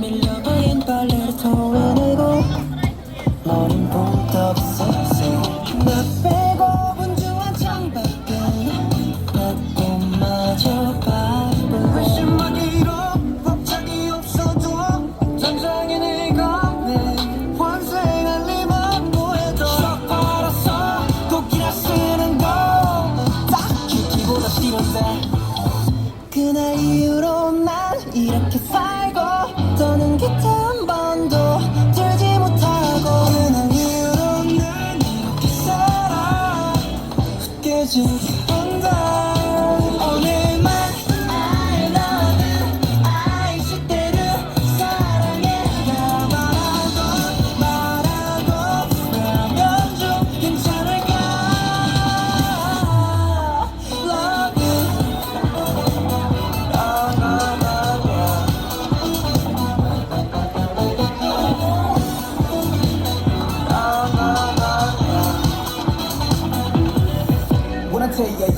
밀려버려. 앞으로 난 이렇게 살고 더는 기타 한 번도 들지 못하고 흔한 이유로 난 이렇게 살아. 웃겨진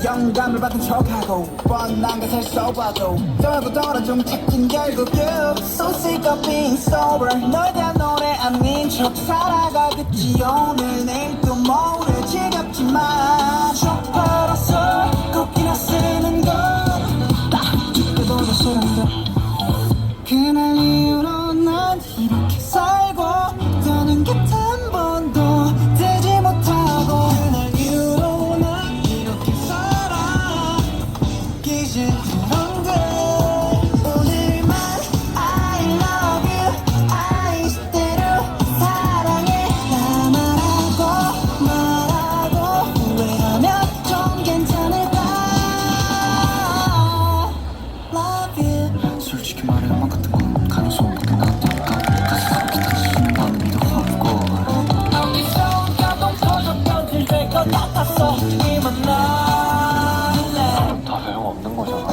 영감을 받은 척하고 뻔한 것을 써봐도 떨고 떨어 좀 찾긴 결국 you. So sick of being sober. 널 대한 노래 아닌 척 살아가겠지. 오늘 내일 또 모레 지겹지만 쇼파로서 꺾이나 쓰는 건딱 죽게보다 소란다 그날 이후로 난 이렇 이제 我们的陌。